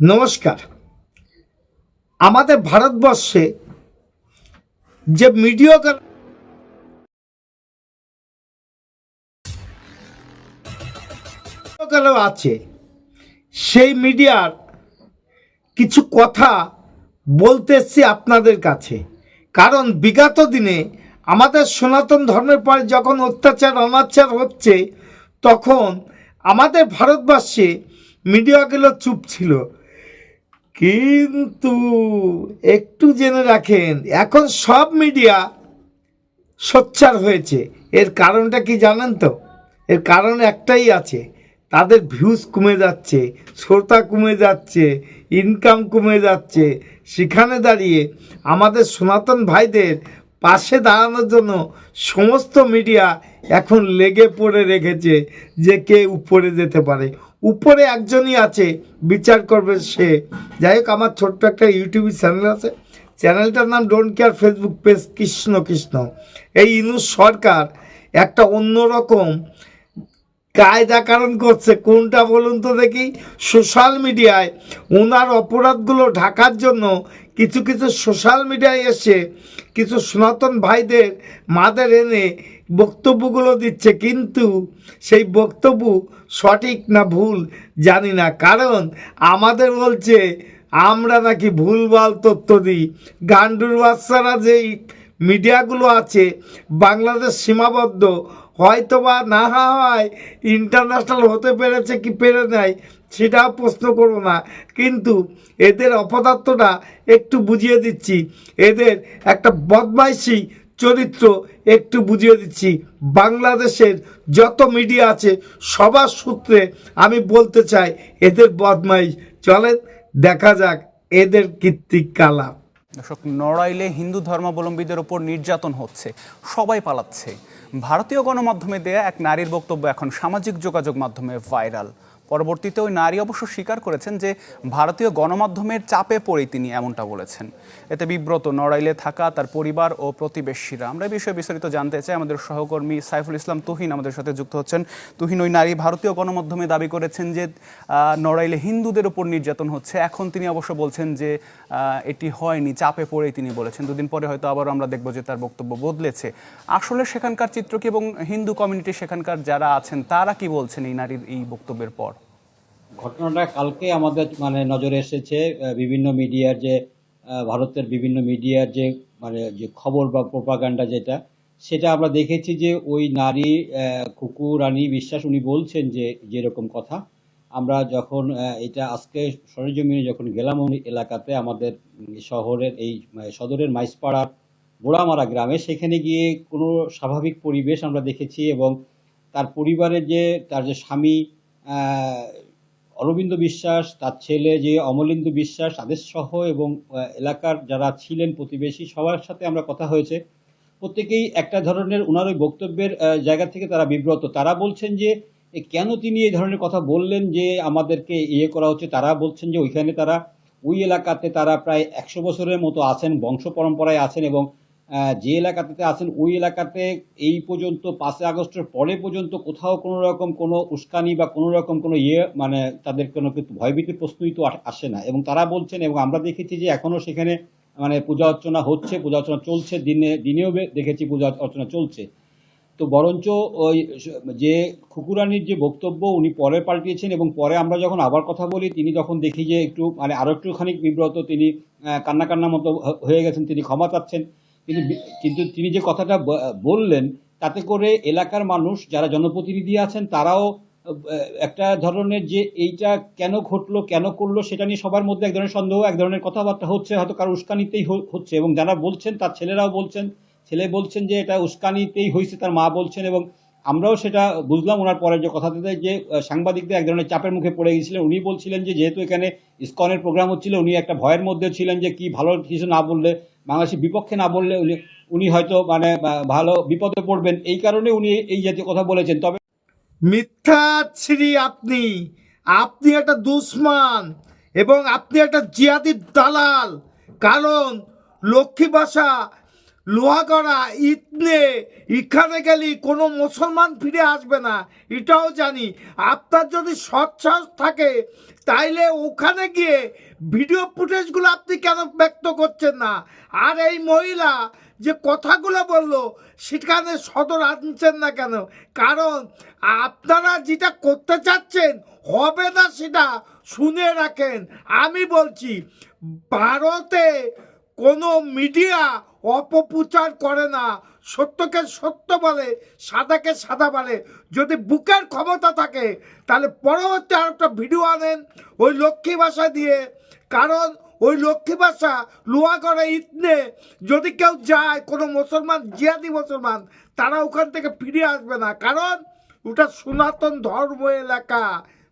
নমস্কার। আমাদের ভারতবর্ষে যে মিডিয়া আছে, সেই মিডিয়ার কিছু কথা বলতে এসছি আপনাদের কাছে। কারণ বিগত দিনে আমাদের সনাতন ধর্মের পরে যখন অত্যাচার, অনাচার হচ্ছে, তখন আমাদের ভারতবর্ষে মিডিয়াগুলো চুপ ছিল। কিন্তু একটু জেনে রাখেন, এখন সব মিডিয়া সোচ্চার হয়েছে। এর কারণটা কি জানেন তো? এর কারণ একটাই আছে, তাদের ভিউজ কমে যাচ্ছে, শ্রোতা কমে যাচ্ছে ইনকাম কমে যাচ্ছে। সেখানে দাঁড়িয়ে আমাদের সনাতন ভাইদের পাশে দাঁড়ানোর জন্য সমস্ত মিডিয়া এখন লেগে পড়ে রেখেছে যে কে উপরে যেতে পারে। উপরে একজনই আছে, বিচার করবে সে। যাই হোক, আমার ছোট্ট একটা ইউটিউব চ্যানেল আছে। চ্যানেলটার নাম don't care Facebook page Krishna Krishna. এই ইনুস সরকার একটা অন্যরকম কায়দা কারণ করছে। কোনটা বলুন তো দেখি? সোশ্যাল মিডিয়ায় ওনার অপরাধগুলো ঢাকার জন্য কিছু কিছু সোশ্যাল মিডিয়ায় এসে কিছু সনাতন ভাইদের মাদের এনে বক্তব্যগুলো দিচ্ছে, কিন্তু সেই বক্তব্য সঠিক না ভুল জানি না। কারণ আমাদের বলছে, আমরা নাকি ভুলভাল তথ্য দিই। গান্ডুর বাচ্চারা যেই মিডিয়াগুলো আছে, বাংলাদেশ সীমাবদ্ধ হয়তো বা না হয় ইন্টারন্যাশনাল হতে পেরেছে কি পেরে নাই সেটাও প্রশ্ন করব না। কিন্তু এদের অপদার্থটা একটু বুঝিয়ে দিচ্ছি। এদের একটা বদমাইশি চরিত্র একটু বুঝিয়ে দিচ্ছি। বাংলাদেশের যত মিডিয়া আছে, সবার সূত্রে আমি বলতে চাই, এদের বদমাইশ। চলেন, দেখা যাক এদের কীর্তিক কালাপ দর্শক, নড়াইলে হিন্দু ধর্মাবলম্বীদের ওপর নির্যাতন হচ্ছে, সবাই পালাচ্ছে। ভারতীয় গণমাধ্যমে দেয়া এক নারীর বক্তব্য এখন সামাজিক যোগাযোগ মাধ্যমে ভাইরাল। পরবর্তীতে ওই নারী অবশ্য স্বীকার করেছেন যে ভারতীয় গণমাধ্যমের চাপে পড়েই তিনি এমনটা বলেছেন। এতে বিব্রত নড়াইলে থাকা তার পরিবার ও প্রতিবেশীরা। আমরা এই বিষয়ে বিস্তারিত জানতে চাই। আমাদের সহকর্মী সাইফুল ইসলাম তুহিন আমাদের সাথে যুক্ত হচ্ছেন। তুহিন, ওই নারী ভারতীয় গণমাধ্যমে দাবি করেছেন যে নড়াইলে হিন্দুদের উপর নির্যাতন হচ্ছে। এখন তিনি অবশ্য বলছেন যে এটি হয়নি, চাপে পড়েই তিনি বলেছেন। দুদিন পরে হয়তো আবার আমরা দেখব যে তার বক্তব্য বদলেছে। আসলে সেখানকার চিত্র কি এবং হিন্দু কমিউনিটি সেখানকার যারা আছেন, তারা কি বলছেন এই নারীর এই বক্তব্যের পর? ঘটনাটা কালকে আমাদের মানে নজরে এসেছে বিভিন্ন মিডিয়ার যে ভারতের বিভিন্ন মিডিয়ার যে মানে যে খবর বা প্রোপাগান্ডা যেটা সেটা আমরা দেখেছি যে ওই নারী আহ, কুকু রানী বিশ্বাস উনি বলছেন যে যেরকম কথা। আমরা যখন এটা আজকে সরেজমিনে যখন গেলাম ওই এলাকাতে আমাদের শহরের এই মানে সদরের মাইসপাড়ার বোড়ামারা গ্রামে সেখানে গিয়ে কোনো স্বাভাবিক পরিবেশ আমরা দেখেছি এবং তার পরিবারের যে তার যে স্বামী অরবিন্দ বিশ্বাস, তার ছেলে যে অমলেন্দু বিশ্বাস, তাদের সহ এবং এলাকার যারা ছিলেন প্রতিবেশী, সবার সাথে আমরা কথা হয়েছে। প্রত্যেকেই একটা ধরনের ওনার ওই বক্তব্যের জায়গা থেকে তারা বিব্রত। তারা বলছেন যে কেন তিনি এই ধরনের কথা বললেন যে আমাদেরকে ইয়ে করা হচ্ছে? তারা বলছেন যে ওইখানে তারা, ওই এলাকাতে তারা প্রায় একশো বছরের মতো আছেন, বংশ পরম্পরায় আছেন এবং যে এলাকাতে আছেন, ওই এলাকাতে এই পর্যন্ত পাঁচই আগস্টের পরে পর্যন্ত কোথাও কোনো রকম কোনো উস্কানি বা কোনো রকম কোনো ইয়ে মানে তাদের কোনো কিন্তু ভয়ভীতির প্রশ্নই তো আসে না। এবং তারা বলছেন এবং আমরা দেখেছি যে এখনও সেখানে মানে পূজা অর্চনা হচ্ছে, পূজা অর্চনা চলছে, দিনে, দিনেও দেখেছি পূজা অর্চনা চলছে। তো বরঞ্চ ওই যে খুকুরানির যে বক্তব্য, উনি পরে পাল্টিয়েছেন এবং পরে আমরা যখন আবার কথা বলি, তিনি যখন দেখি যে একটু মানে আরও একটুখানি বিব্রত, তিনি কান্না কান্নার মতো হয়ে গেছেন, তিনি ক্ষমা চাচ্ছেন কিন্তু কিন্তু তিনি যে কথাটা বললেন, তাতে করে এলাকার মানুষ, যারা জনপ্রতিনিধি আছেন, তারাও একটা ধরনের যে এইটা কেন ঘটলো, কেন করল, সেটা নিয়ে সবার মধ্যে এক ধরনের সন্দেহ, এক ধরনের কথাবার্তা হচ্ছে, হয়তো কারও উস্কানিতেই হচ্ছে। এবং যারা বলছেন, তার ছেলেরাও বলছেন, ছেলে বলছেন যে এটা উস্কানিতেই হয়েছে তার মা বলছেন, এবং আমরাও সেটা বুঝলাম ওনার পরে যে কথাটাতে যে সাংবাদিকদের এক ধরনের চাপের মুখে পড়ে গিয়েছিলেন উনি বলছিলেন যে, যেহেতু এখানে ইসকনের প্রোগ্রাম হচ্ছিল, উনি একটা ভয়ের মধ্যে ছিলেন যে, কি ভালো কিছু না বললে বাংলাদেশের বিপক্ষে না বললে উনি উনি হয়তো মানে ভালো বিপদে পড়বেন। এই কারণে উনি এই জাতীয় কথা বলেছেন। তবে মিথ্যা মিথ্যাশ্রী আপনি। আপনি একটা দুশ্মান এবং আপনি একটা জিয়াদির দালাল। কারণ লক্ষ্মী ভাষা লোহাগড়া, ইতনে এখানে গেলে কোনো মুসলমান ফিরে আসবে না। এটাও জানি। আপনার যদি সৎসাহস থাকে, তাইলে ওখানে গিয়ে ভিডিও ফুটেজগুলো আপনি কেন ব্যক্ত করছেন না? আর এই মহিলা যে কথাগুলো বলল, সেখানে সদর আনছেন না কেন? কারণ আপনারা যেটা করতে চাচ্ছেন, হবে না সেটা শুনে রাখেন। আমি বলছি, ভারতে কোনো মিডিয়া অপপ্রচার করে না। সত্যকে সত্য বলে, সাদাকে সাদা বলে। যদি বুকের ক্ষমতা থাকে, তাহলে পরবর্তী আর একটা ভিডিও আনেন ওই লক্ষ্মী ভাষা দিয়ে। কারণ ওই লক্ষ্মী ভাষা লোহাগড়ে ইতনে। যদি কেউ যায়, কোনো মুসলমান, জিয়াদি মুসলমান, তারা ওখান থেকে ফিরে আসবে না। কারণ ওটা সনাতন ধর্ম এলাকা।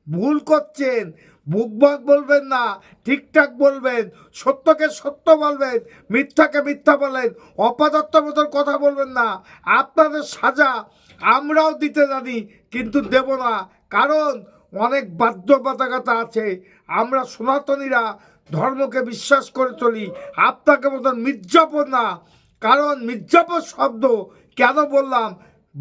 ভুল করছেন। বুকবক বলবেন না, ঠিকঠাক বলবেন, সত্যকে সত্য বলবেন, মিথ্যাকে মিথ্যা বলেন অপদার্থ মতন কথা বলবেন না। আপনাদের সাজা আমরাও দিতে জানি, কিন্তু দেব না। কারণ অনেক বাধ্যবাধকতা আছে। আমরা সনাতনীরা ধর্মকে বিশ্বাস করে চলি। আপনাকে মতন মির্জাপন না। কারণ মির্জাপন শব্দ কেন বললাম?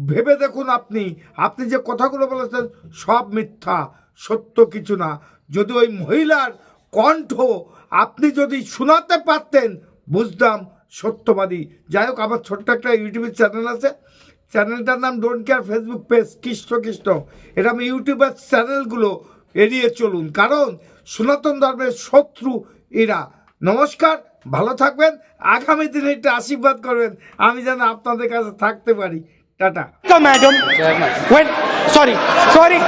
ভেবে দেখুন আপনি। আপনি যে কথাগুলো বলেছেন সব মিথ্যা। সত্য কিছু না। যদি ওই মহিলার কণ্ঠ আপনি যদি শোনাতে পারতেন বুঝতাম সত্যবাদী। যাই হোক আমার ছোট্ট একটা ইউটিউবের চ্যানেল আছে। চ্যানেলটার নাম don't care Facebook page Krishna Krishna এরকম ইউটিউবের চ্যানেলগুলো এড়িয়ে চলুন। কারণ সনাতন ধর্মের শত্রু এরা। নমস্কার ভালো থাকবেন। আগামী দিনে একটু আশীর্বাদ করবেন। আমি যেন আপনাদের কাছে থাকতে পারি। টাটা। Welcome, sorry sorry.